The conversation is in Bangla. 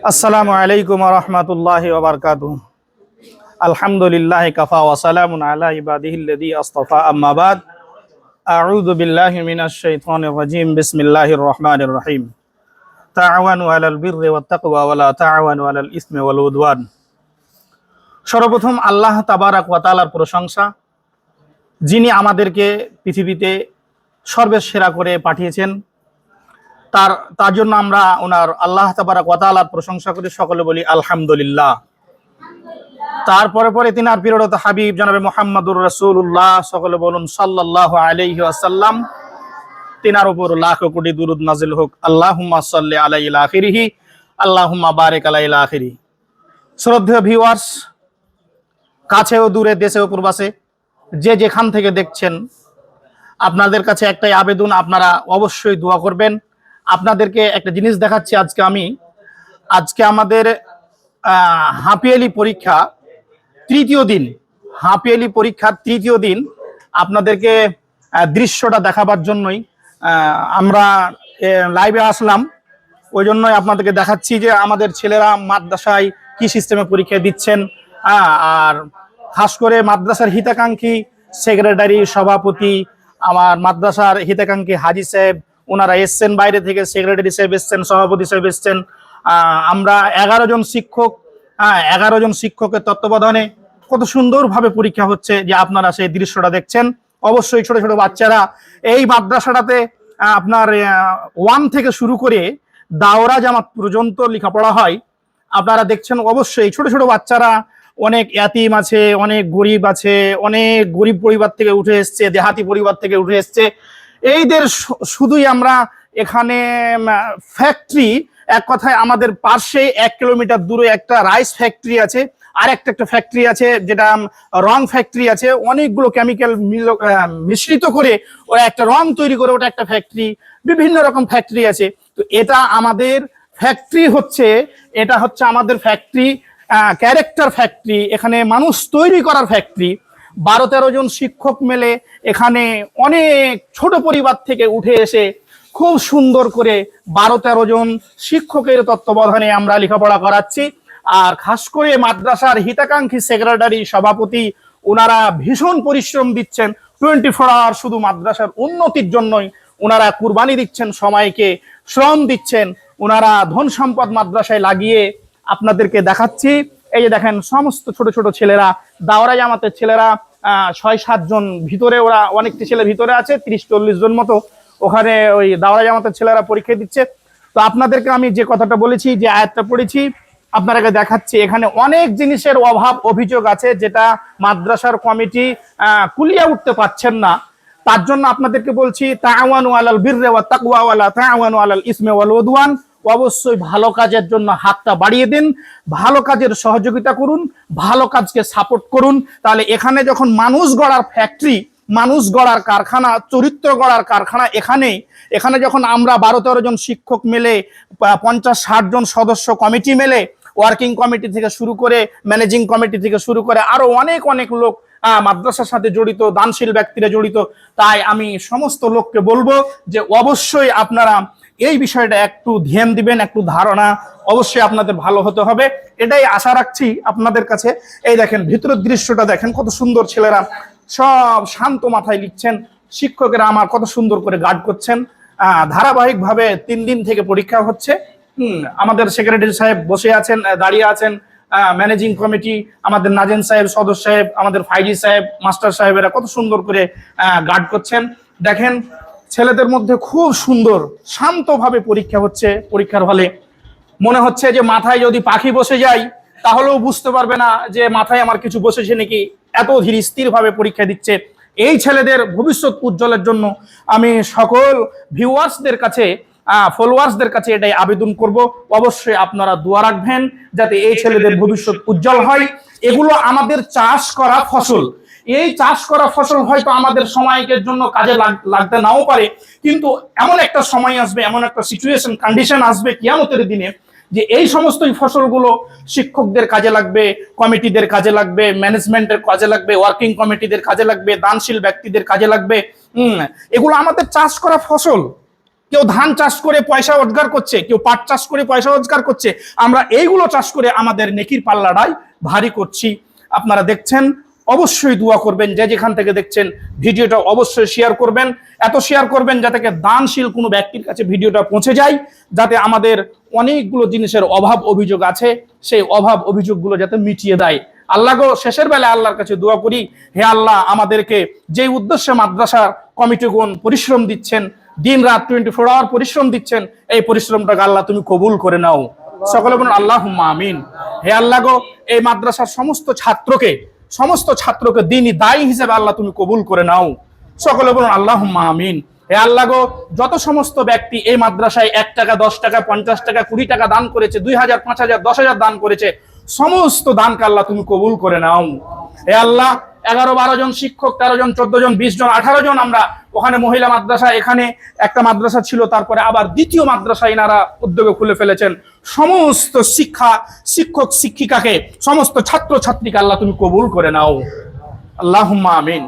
আসসালামু আলাইকুম রহমতুল্লাহ ওবরকাতু আলহামদুলিল্লাহ কাফা ওয়াসালামুন আলা ইবাদিহিল্লাযী আস্তাফা, আম্মা বাদ। আউযু বিল্লাহি মিনাশ শাইতানির রাজীম। বিসমিল্লাহির রহমানির রহিম। তাআওয়ানু আলাল বিররি ওয়াত তাকওয়া ওয়া লা তাআওয়ানু আলাল ইসমি ওয়াল উদওয়ান। সর্বপ্রথম আল্লাহ তাবারাক ওয়া তাআলার প্রশংসা। যিনি আমাদেরকে পৃথিবীতে সর্বসেরা করে পাঠিয়েছেন। তার তার জন্য আমরা ওনার আল্লাহ তাবারাক ওয়া তাআলার প্রশংসা করে, সকলে বলি আলহামদুলিল্লাহ। তারপরে পরে তিনি আর প্রিয়রত হাবিব জনাবে মোহাম্মদুর রাসূলুল্লাহ, সকলে বলুন সাল্লাল্লাহু আলাইহি ওয়াসাল্লাম, তিনার উপর লাখ কোটি দুরুদ নাজিল হোক। আল্লাহুম্মা সাল্লি আলাইহি ইলা আখিরিহি, আল্লাহুম্মা বারিক আলাইহি ইলা আখিরি। শ্রদ্ধেয় ভিউয়ার্স কাছে ও দূরে দেশে ও প্রবাসে, যে যেখান থেকে দেখছেন, আপনাদের কাছে একটাই আবেদন, আপনারা অবশ্যই দোয়া করবেন। আপনাদেরকে একটা জিনিস দেখাচ্ছি আজকে আমি। আজকে আমাদের আহ, হাফিয়ালি পরীক্ষা তৃতীয় দিন। হাফিয়ালি পরীক্ষার তৃতীয় দিন আপনাদেরকে দৃশ্যটা দেখাবার জন্যই আমরা লাইভে আসলাম। ওই জন্যই আপনাদেরকে দেখাচ্ছি যে আমাদের ছেলেরা মাদ্রাসায় কি সিস্টেমে পরীক্ষা দিচ্ছেন। আর খাস করে মাদ্রাসার হিতাকাঙ্ক্ষী সেক্রেটারি সভাপতি আমার মাদ্রাসার হিতাকাঙ্ক্ষী হাজি সাহেব ওনারা এসছেন, বাইরে থেকে সেক্রেটারি সাহেব এসছেন, সভাপতি সাহেব এসছেন। আমরা এগারো জন শিক্ষক হ্যাঁ এগারো জন শিক্ষকের তত্ত্বাবধানে কত সুন্দরভাবে পরীক্ষা হচ্ছে যে আপনারা সেই দৃশ্যটা দেখছেন। অবশ্যই ছোট ছোট বাচ্চারা এই মাদ্রাসাটাতে আপনার ওয়ান থেকে শুরু করে দাওরা জামাত পর্যন্ত লেখাপড়া হয়। আপনারা দেখছেন অবশ্যই ছোট ছোট বাচ্চারা অনেক এতিম আছে, অনেক গরিব আছে, অনেক গরিব পরিবার থেকে উঠে এসছে, দেহাতি পরিবার থেকে উঠে এসছে। এইদের শুধুই আমরা এখানে ফ্যাক্টরি এক কথায় আমাদের পাশে এক কিলোমিটার দূরে একটা রাইস ফ্যাক্টরি আছে আর একটা একটা ফ্যাক্টরি আছে, যেটা রং ফ্যাক্টরি আছে, অনেকগুলো কেমিক্যাল মিশ্রিত করে ওরা একটা রং তৈরি করে ওটা একটা ফ্যাক্টরি বিভিন্ন রকম ফ্যাক্টরি আছে। তো এটা আমাদের ফ্যাক্টরি হচ্ছে, এটা হচ্ছে আমাদের ফ্যাক্টরি ক্যারেক্টার ফ্যাক্টরি এখানে মানুষ তৈরি করার ফ্যাক্টরি বারো তেরো জন শিক্ষক মেলে এখানে অনেক ছোট পরিবার থেকে উঠে এসে খুব সুন্দর করে বারো তেরো জন শিক্ষকের তত্ত্বাবধানে আমরা লেখাপড়া করাচ্ছি। আর খাস করে মাদ্রাসার হিতাকাঙ্ক্ষী সেক্রেটারি সভাপতি ওনারা ভীষণ পরিশ্রম দিচ্ছেন। টোয়েন্টি ফোর আওয়ার শুধু মাদ্রাসার উন্নতির জন্যই ওনারা কুরবানি দিচ্ছেন, সময়কে শ্রম দিচ্ছেন। ওনারা ধন সম্পদ মাদ্রাসায় লাগিয়ে আপনাদেরকে দেখাচ্ছি। এই যে দেখেন, সমস্ত ছোট ছোট ছেলেরা, দাওরা জামাতের ছেলেরা ছয়, সাত জন ভিতরে, ওরা অনেকটি ছেলে ভিতরে আছে, তিরিশ, চল্লিশ জন মতো ওখানে ওই দাওরা জামাতের ছেলেরা পরীক্ষা দিচ্ছে। তো আপনাদেরকে আমি যে কথাটা বলেছি, যে আয়াতটা পড়েছি, আপনাদেরকে দেখাচ্ছি, এখানে অনেক জিনিসের অভাব, অভিযোগ আছে যেটা মাদ্রাসার কমিটি কুলিয়ে উঠতে পারছেন না। তার জন্য আপনাদেরকে বলছি তাওয়ানু আলাল বিররে ওয়া তাকওয়া ওয়ালা তাওয়ানু আলাল ইসমে ওয়াল উদওয়ান। অবশ্যই ভালো কাজের জন্য হাতটা বাড়িয়ে দিন, ভালো কাজের সহযোগিতা করুন, ভালো কাজকে সাপোর্ট করুন। তাহলে এখানে যখন মানুষ গড়ার ফ্যাক্টরি মানুষ গড়ার কারখানা, চরিত্র গড়ার কারখানা এখানে এখানে যখন আমরা বারো তেরো জন শিক্ষক মিলে পঞ্চাশ ষাট জন সদস্য কমিটি মেলে ওয়ার্কিং কমিটি থেকে শুরু করে ম্যানেজিং কমিটি থেকে শুরু করে আরও অনেক অনেক লোক মাদ্রাসার সাথে জড়িত, দানশীল ব্যক্তিরা জড়িত, তাই আমি সমস্ত লোককে বলব যে অবশ্যই আপনারা এই বিষয়টা একটু ধ্যান দিবেন, একটু ধারণা অবশ্যই আপনাদের ভালো হতে হবে। এটাই আশা রাখছি আপনাদের কাছে। এই দেখেন, ভিতরের দৃশ্যটা দেখেন, কত সুন্দর ছেলেরা সব শান্ত মাথায় লিখছেন। শিক্ষকেরা আমার কত সুন্দর করে গার্ড করছেন। ধারাবাহিকভাবে তিন দিন থেকে পরীক্ষা হচ্ছে। আমাদের সেক্রেটারি সাহেব বসে আছেন দাঁড়িয়ে আছেন। ম্যানেজিং কমিটি আমাদের নাজেন সাহেব সদস্য সাহেব, আমাদের ফাইজি সাহেব, মাস্টার সাহেবেরা কত সুন্দর করে গার্ড করছেন। দেখেন ছেলেদের মধ্যে খুব সুন্দর, শান্তভাবে পরীক্ষা হচ্ছে, পরীক্ষার হলে। মনে হচ্ছে যে মাথায় যদি পাখি বসে যায়, তাহলেও বুঝতে পারবে না যে মাথায় আমার কিছু বসেছে নাকি। এত ধীর স্থিরভাবে পরীক্ষা দিচ্ছে। এই ছেলেদের ভবিষ্যৎ উজ্জ্বলের জন্য আমি সকল ভিউয়ার্সদের কাছে ফলোয়ার্সদের কাছে এটাই আবেদন করব। অবশ্যই আপনারা দোয়া রাখবেন যাতে এই ছেলেদের ভবিষ্যৎ উজ্জ্বল হয়। এগুলো আমাদের চাষ করা ফসল। এই চাষ করা ফসল হয়তো আমাদের সময়কের জন্য কাজে লাগ- লাগতে নাও পারে। কিন্তু এমন একটা সময় আসবে এমন একটা সিচুয়েশন কন্ডিশন আসবে কিয়ামতের দিনে যে এই সমস্ত ফসলগুলো শিক্ষকদের কাজে লাগবে কমিটিদের কাজে লাগবে ম্যানেজমেন্টের কাজে লাগবে ওয়ার্কিং কমিটিদের কাজে লাগবে দানশীল ব্যক্তিদের কাজে লাগবে। হম এগুলো আমাদের চাষ করা ফসল। কেউ ধান চাষ করে পয়সা রোজগার করছে, কেউ পাট চাষ করে পয়সা রোজগার করছে, আমরা এইগুলো চাষ করে আমাদের নেকির পাল্লাটাই ভারী করছি। আপনারা দেখছেন, অবশ্যই দোয়া করবেন, যে যেখান থেকে দেখছেন, ভিডিওটা অবশ্যই শেয়ার করবেন। এত শেয়ার করবেন যাতে দানশীল কোনো ব্যক্তির কাছে ভিডিওটা পৌঁছে যায়, যাতে আমাদের অনেকগুলো জিনিসের অভাব অভিযোগ আছে, সেই অভাব অভিযোগগুলো যাতে মিটিয়ে দেয়। আল্লাহ গো, শেষের বেলায় আল্লাহর কাছে দোয়া করি, হে আল্লাহ, আমাদেরকে যে উদ্দেশ্যে মাদ্রাসার কমিটিগণ পরিশ্রম দিচ্ছেন দিন রাত টোয়েন্টি ফোর আওয়ার পরিশ্রম দিচ্ছেন, এই পরিশ্রমটাকে আল্লাহ তুমি কবুল করে নাও। সকলে বলুন আল্লাহ আমিন। হে আল্লাহ গো, এই মাদ্রাসার সমস্ত ছাত্রকে সমস্ত ছাত্রকে দিনই দায়ী হিসেবে আল্লাহ তুমি কবুল করে নাও। সকলে বলুন আল্লাহ আমিন। হে আল্লাহ গো, যত সমস্ত ব্যক্তি এই মাদ্রাসায় এক টাকা, দশ টাকা, পঞ্চাশ টাকা, কুড়ি টাকা দান করেছে, দুই হাজার, পাঁচ হাজার, দশ হাজার দান করেছে, সমস্ত দানকে আল্লাহ তুমি কবুল করে নাও। হে আল্লাহ এগারো বারো জন শিক্ষক, তেরো জন, চোদ্দ জন, বিশ জন, আঠারো জন আমরা ওখানে মহিলা মাদ্রাসা এখানে একটা মাদ্রাসা ছিল, তারপরে আবার দ্বিতীয় মাদ্রাসা এনারা উদ্যোগে খুলে ফেলেছেন। সমস্ত শিক্ষা, শিক্ষক, শিক্ষিকাকে, সমস্ত ছাত্র ছাত্রীকে আল্লাহ তুমি কবুল করে নাও। আল্লাহ আমিন।